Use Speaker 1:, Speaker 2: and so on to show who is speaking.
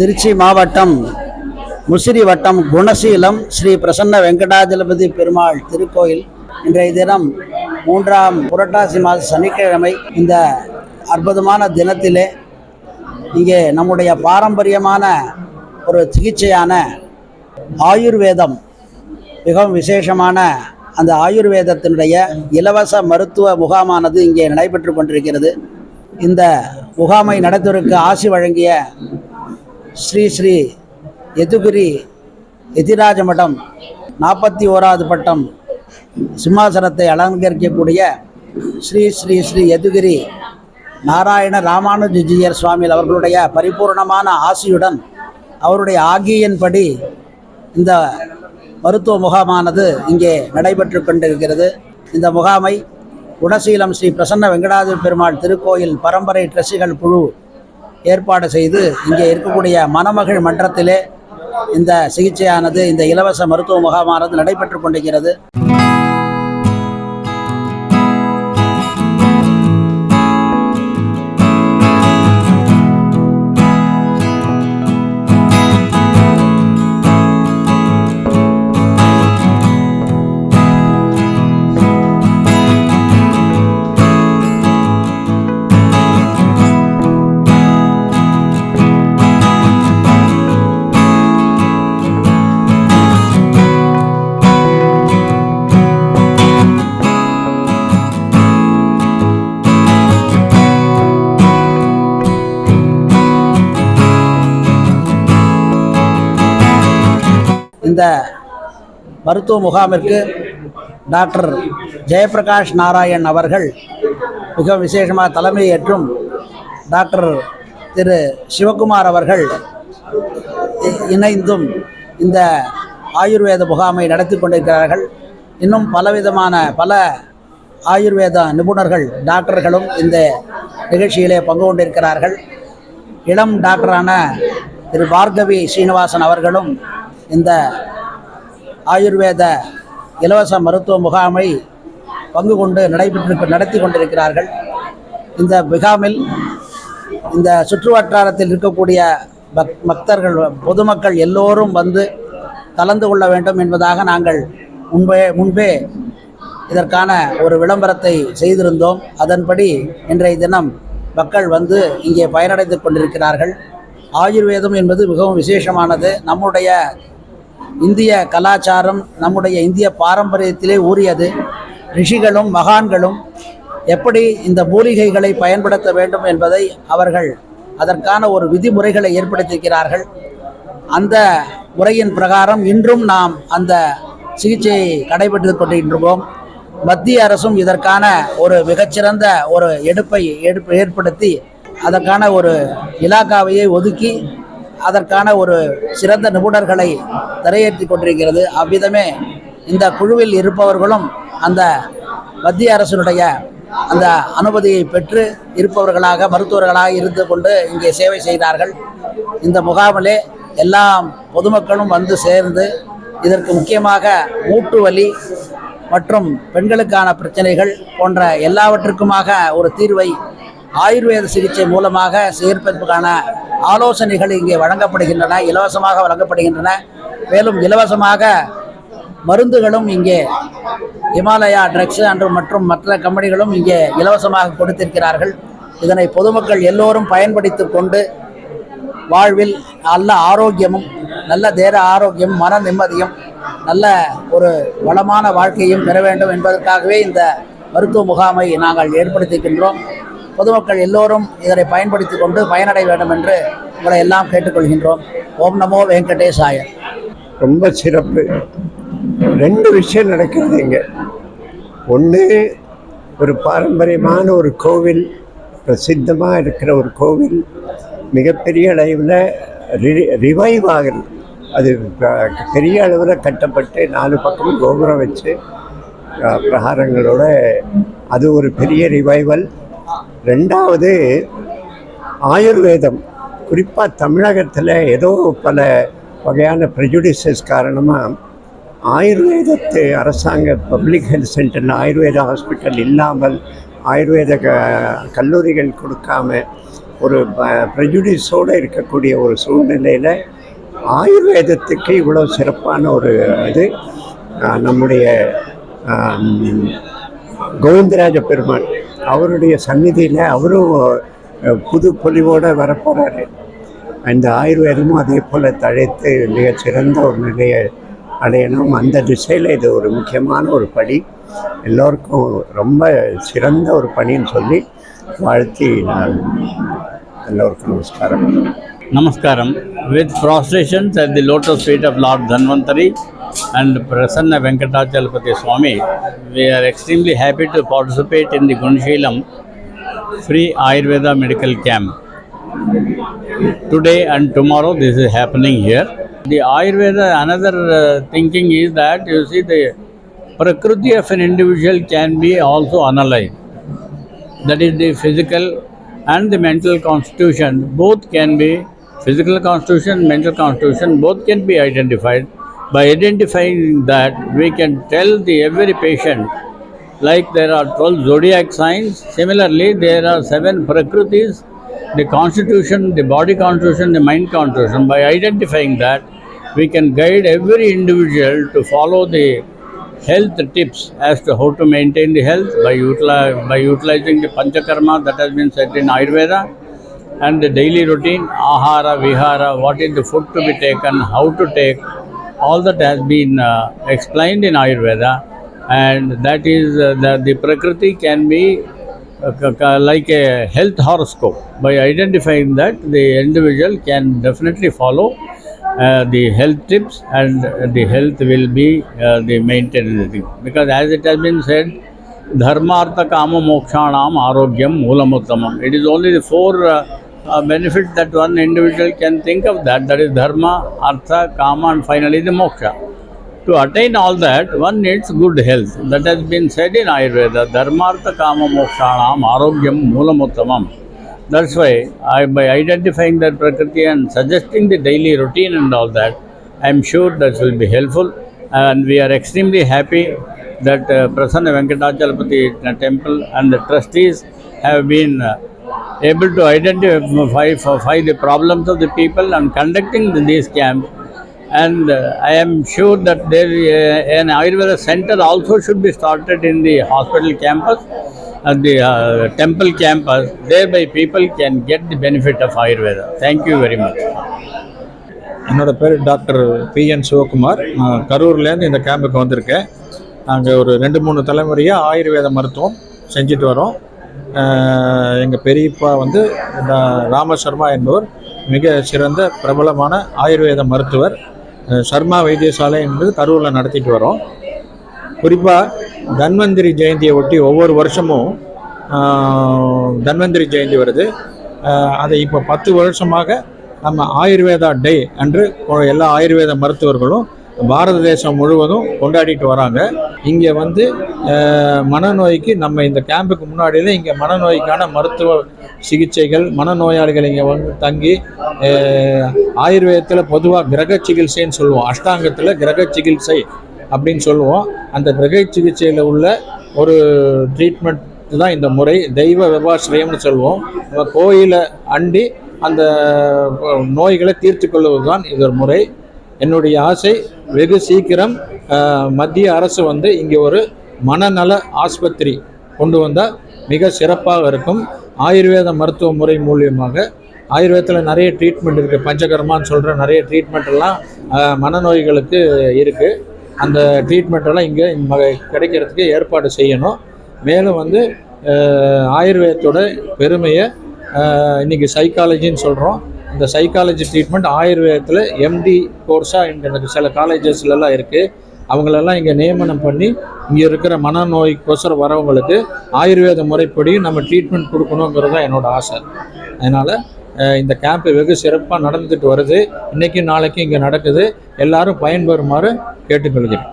Speaker 1: திருச்சி மாவட்டம் முசிறி வட்டம் குணசீலம் ஸ்ரீ பிரசன்ன வெங்கடாஜலபதி பெருமாள் திருக்கோயில். இன்றைய தினம் மூன்றாம் புரட்டாசி மாத சனிக்கிழமை. இந்த அற்புதமான தினத்திலே இங்கே நம்முடைய பாரம்பரியமான ஒரு சிகிச்சையான ஆயுர்வேதம் மிகவும் விசேஷமான அந்த ஆயுர்வேதத்தினுடைய இலவச மருத்துவ முகாமானது இங்கே நடைபெற்று கொண்டிருக்கிறது. இந்த முகாமை நடத்துவதற்கு ஆசி வழங்கிய ஸ்ரீ ஸ்ரீ எதுகிரி எதிராஜ மடம் நாற்பத்தி ஓராவது பட்டம் சிம்மாசனத்தை அலங்கரிக்கக்கூடிய ஸ்ரீ ஸ்ரீ ஸ்ரீ எதுகிரி நாராயண ராமானுஜிஜியர் சுவாமிகள் அவர்களுடைய பரிபூர்ணமான ஆசியுடன் அவருடைய ஆகியின்படி இந்த மருத்துவ முகாமானது இங்கே நடைபெற்று கொண்டிருக்கிறது. இந்த முகாமை குணசீலம் ஸ்ரீ பிரசன்ன வெங்கடாஜ பெருமாள் திருக்கோயில் பரம்பரை ட்ரெஸ்ஸுகள் குழு ஏற்பாடு செய்து இங்கே இருக்கக்கூடிய மணமகள் மன்றத்திலே இந்த சிகிச்சையானது இந்த இலவச மருத்துவ முகாமானது நடைபெற்று கொண்டிருக்கிறது. இந்த மருத்துவ முகாமிற்கு டாக்டர் ஜெயபிரகாஷ் நாராயண் அவர்கள் மிக விசேஷமாக தலைமை ஏற்றும் டாக்டர் திரு சிவகுமார் அவர்கள் இணைந்தும் இந்த ஆயுர்வேத முகாமை நடத்தி கொண்டிருக்கிறார்கள். இன்னும் பலவிதமான பல ஆயுர்வேத நிபுணர்கள் டாக்டர்களும் இந்த நிகழ்ச்சியிலே பங்கு கொண்டிருக்கிறார்கள். இளம் டாக்டரான திரு பார்கவி ஸ்ரீனிவாசன் அவர்களும் இந்த ஆயுர்வேத இலவச மருத்துவ முகாமை பங்கு கொண்டு நடைபெற்று நடத்தி கொண்டிருக்கிறார்கள். இந்த முகாமில் இந்த சுற்று வட்டாரத்தில் இருக்கக்கூடிய பக் பக்தர்கள் பொதுமக்கள் எல்லோரும் வந்து கலந்து கொள்ள வேண்டும் என்பதாக நாங்கள் முன்பே முன்பே இதற்கான ஒரு விளம்பரத்தை செய்திருந்தோம். அதன்படி இன்றைய தினம் மக்கள் வந்து இங்கே பயனடைந்து கொண்டிருக்கிறார்கள். ஆயுர்வேதம் என்பது மிகவும் விசேஷமானது. நம்முடைய இந்திய கலாச்சாரம் நம்முடைய இந்திய பாரம்பரியத்திலே ஊறியது. ரிஷிகளும் மகான்களும் எப்படி இந்த மூலிகைகளை பயன்படுத்த வேண்டும் என்பதை அவர்கள் அதற்கான ஒரு விதிமுறைகளை ஏற்படுத்தியிருக்கிறார்கள். அந்த முறையின் பிரகாரம் இன்றும் நாம் அந்த சிகிச்சையை கடைபிடித்து கொண்டிருக்கிறோம் மத்திய அரசும் இதற்கான ஒரு மிகச்சிறந்த ஒரு எடுப்பை எடுப்பு ஏற்படுத்தி அதற்கான ஒரு இலாக்காவையை ஒதுக்கி அதற்கான ஒரு சிறந்த நிபுணர்களை திரையேற்றி கொண்டிருக்கிறது. அவ்விதமே இந்த குழுவில் இருப்பவர்களும் அந்த மத்திய அரசினுடைய அந்த அனுமதியை பெற்று இருப்பவர்களாக மருத்துவர்களாக இருந்து கொண்டு இங்கே சேவை செய்தார்கள். இந்த முகாமிலே எல்லா பொதுமக்களும் வந்து சேர்ந்து இதற்கு முக்கியமாக மூட்டு வலி மற்றும் பெண்களுக்கான பிரச்சனைகள் போன்ற எல்லாவற்றுக்குமாக ஒரு தீர்வை ஆயுர்வேத சிகிச்சை மூலமாக சேர்ப்பதற்கான ஆலோசனைகள் இங்கே வழங்கப்படுகின்றன இலவசமாக வழங்கப்படுகின்றன. மேலும் இலவசமாக மருந்துகளும் இங்கே இமாலயா ட்ரக்ஸ் அன்று மற்றும் மற்ற கம்பெனிகளும் இங்கே இலவசமாக கொடுத்திருக்கிறார்கள். இதனை பொதுமக்கள் எல்லோரும் பயன்படுத்தி கொண்டு வாழ்வில் நல்ல ஆரோக்கியமும் நல்ல தேர ஆரோக்கியமும் மன நிம்மதியும் நல்ல ஒரு வளமான வாழ்க்கையும் பெற வேண்டும் என்பதற்காகவே இந்த மருத்துவ முகாமை நாங்கள் ஏற்படுத்திக்கின்றோம் பொதுமக்கள் எல்லோரும் இதனை பயன்படுத்தி கொண்டு பயனடைய வேண்டும் என்று உங்களை எல்லாம் கேட்டுக்கொள்கின்றோம். ஓம் நமோ வெங்கடேசாய.
Speaker 2: ரொம்ப சிறப்பு. ரெண்டு விஷயம் நடக்கிறது இங்கே. ஒன்று ஒரு பாரம்பரியமான ஒரு கோவில் பிரசித்தமாக இருக்கிற ஒரு கோவில் மிகப்பெரிய அளவில் ரிவைவ் ஆகுது. அது ப- பெரிய அளவில் கட்டப்பட்டு நாலு பக்கமும் கோபுரம் வச்சு பிரகாரங்களோட அது ஒரு பெரிய ரிவைவல் ரெண்டாவது ஆயுர்வேதம். குறிப்பாக தமிழகத்தில் ஏதோ பல வகையான ப்ரெஜுடிசஸ் காரணமாக ஆயுர்வேதத்து அரசாங்க பப்ளிக் ஹெல்த் சென்டரில் ஆயுர்வேத ஹாஸ்பிட்டல் இல்லாமல் ஆயுர்வேத க கல்லூரிகள் கொடுக்காம ஒரு ப்ரெஜுடிஸோடு இருக்கக்கூடிய ஒரு சூழ்நிலையில் ஆயுர்வேதத்துக்கு இவ்வளோ சிறப்பான ஒரு இது நம்முடைய கோவிந்தராஜ பெருமாள் அவருடைய சந்நிதியில் அவரும் புது பொலிவோடு வரப்போகிறாரு இந்த ஆயுர்வேதமும் அதே போல் தழைத்து மிகச் சிறந்த ஒரு நிலையை அடையணும். அந்த திசையில் இது ஒரு முக்கியமான ஒரு பணி. எல்லோருக்கும் ரொம்ப சிறந்த ஒரு பணின்னு சொல்லி வாழ்த்தி நான் எல்லோருக்கும் நமஸ்காரம்.
Speaker 3: நமஸ்காரம். With prostrations at the lotus feet of Lord Dhanvantari and Prasanna Venkatachalapati Swami, we are extremely happy to participate in the Gunshilam free Ayurveda medical camp. Today and tomorrow this is happening here. The Ayurveda, another uh, thinking is that you see the Prakriti of an individual can be also analyzed that is the physical and the mental constitution both can be physical constitution mental constitution both can be identified by identifying that we can tell the every patient like there are 12 zodiac signs. Similarly there are seven prakritis the constitution the body constitution the mind constitution. By identifying that we can guide every individual to follow the health tips as to how to maintain the health by, utili- by utilizing the panchakarma that has been said in Ayurveda and the daily routine, ahara, vihara, what is the food to be taken, how to take, all that has been uh, explained in Ayurveda and that is uh, that the Prakriti can be uh, like a health horoscope. By identifying that, the individual can definitely follow uh, the health tips and the health will be uh, the maintenance thing. Because as it has been said, dharmartha kama mokshanam arogyam moolamuttamam. It is only the four uh, uh, benefits that one individual can think of that. That is dharma, artha, kama and finally the moksha. To attain all that, one needs good health. That has been said in Ayurveda. Dharma, Dharmartha kama mokshanam arogyam moolamuttamam. That's why I, by identifying that Prakriti and suggesting the daily routine and all that, I am sure that will be helpful. And we are extremely happy that uh, Prasanna Venkatachalapati temple and the trustees have been uh, able to identify find the problems of the people and conducting the- these camps. And uh, I am sure that there uh, an Ayurveda center also should be started in the hospital campus, at the uh, temple campus. Thereby, people can get the benefit of Ayurveda. Thank you very much.
Speaker 4: என்னோட பேர் doctor B என் சிவகுமார் நான் கரூர்லேருந்து இந்த கேம்புக்கு வந்திருக்கேன் நாங்கள் ஒரு ரெண்டு மூணு தலைமுறையாக ஆயுர்வேத மருத்துவம் செஞ்சுட்டு வரோம் எங்கள் பெரியப்பா வந்து ராம சர்மா என்பவர் மிக சிறந்த பிரபலமான ஆயுர்வேத மருத்துவர். சர்மா வைத்தியசாலை என்பது கரூரில் நடத்திட்டு வரோம். குறிப்பாக தன்வந்திரி ஜெயந்தியை ஒட்டி ஒவ்வொரு வருஷமும் தன்வந்திரி ஜெயந்தி வருது. அதை இப்போ பத்து வருஷமாக நம்ம ஆயுர்வேதா டே அன்று எல்லா ஆயுர்வேத மருத்துவர்களும் பாரத தேசம் முழுவதும் கொண்டாடிட்டு வராங்க. இங்கே வந்து மனநோய்க்கு நம்ம இந்த கேம்புக்கு முன்னாடியில இங்கே மனநோய்க்கான மருத்துவ சிகிச்சைகள் மனநோயாளிகள் இங்கே வந்து தங்கி ஆயுர்வேதத்தில் பொதுவாக கிரக சிகிச்சைன்னு சொல்லுவோம். அஷ்டாங்கத்தில் கிரக சிகிச்சை அப்படின்னு சொல்லுவோம். அந்த கிரக சிகிச்சையில் உள்ள ஒரு ட்ரீட்மெண்ட் தான் இந்த முறை. தெய்வ விபாசிரயம்னு சொல்லுவோம். நம்ம கோயிலை அண்டி அந்த நோய்களை தீர்த்து கொள்வது தான் இது ஒரு முறை. என்னுடைய ஆசை வெகு சீக்கிரம் மத்திய அரசு வந்து இங்கே ஒரு மனநல ஆஸ்பத்திரி கொண்டு வந்தால் மிக சிறப்பாக இருக்கும். ஆயுர்வேத மருத்துவ முறை மூலியமாக. ஆயுர்வேதத்தில் நிறைய ட்ரீட்மெண்ட் இருக்குது பஞ்சகர்மான்னு சொல்கிற நிறைய ட்ரீட்மெண்ட் எல்லாம் மனநோய்களுக்கு இருக்குது அந்த ட்ரீட்மெண்ட் எல்லாம் இங்கே கிடைக்கிறதுக்கு ஏற்பாடு செய்யணும். மேலும் வந்து ஆயுர்வேதத்தோட பெருமையை இன்றைக்கி இன்னைக்கு சைக்காலஜின்னு சொல்கிறோம் இந்த சைக்காலஜி ட்ரீட்மெண்ட் ஆயுர்வேதத்தில் எம்டி கோர்ஸாக இங்கே சில காலேஜஸ்லலாம் இருக்குது அவங்களெல்லாம் இங்கே நியமனம் பண்ணி இங்கே இருக்கிற மனநோய்க்கோசரம் வரவங்களுக்கு ஆயுர்வேத முறைப்படி நம்ம ட்ரீட்மெண்ட் கொடுக்கணுங்கிறது தான் என்னோடய ஆசை. அதனால் இந்த கேம்ப்பு வெகு சிறப்பாக நடந்துட்டு வருது. இன்றைக்கும் நாளைக்கும் இங்கே நடக்குது. எல்லாரும் பயன்பெறுமாறு கேட்டுக்கொள்கிறேன்.